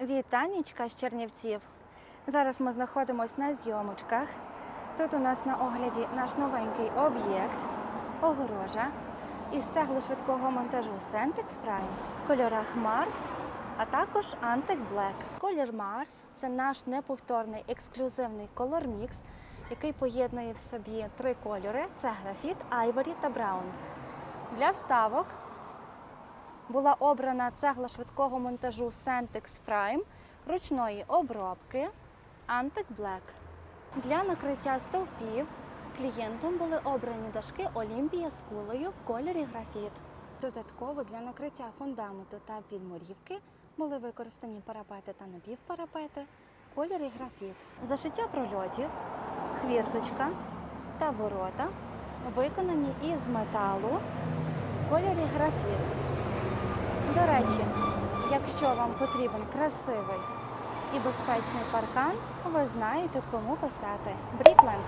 Вітанечка з Чернівців. Зараз ми знаходимося на зйомочках. Тут у нас на огляді наш новенький об'єкт огорожа із цегли швидкого монтажу Centex Prime в кольорах Mars, а також Antec Black. Колір Mars це наш неповторний ексклюзивний колор мікс, який поєднує в собі три кольори: це графіт, айворі та браун. Для вставок була обрана цегла швидкого монтажу Centex Prime ручної обробки Antec Black. Для накриття стовпів клієнтом були обрані дашки Олімпія з кулею в кольорі графіт. Додатково для накриття фундаменту та підмурівки були використані парапети та напівпарапети в кольорі графіт. Зашиття прольотів, хвірточка та ворота виконані із металу в кольорі графіт. Якщо вам потрібен красивий і безпечний паркан, ви знаєте, кому писати. Брікленд.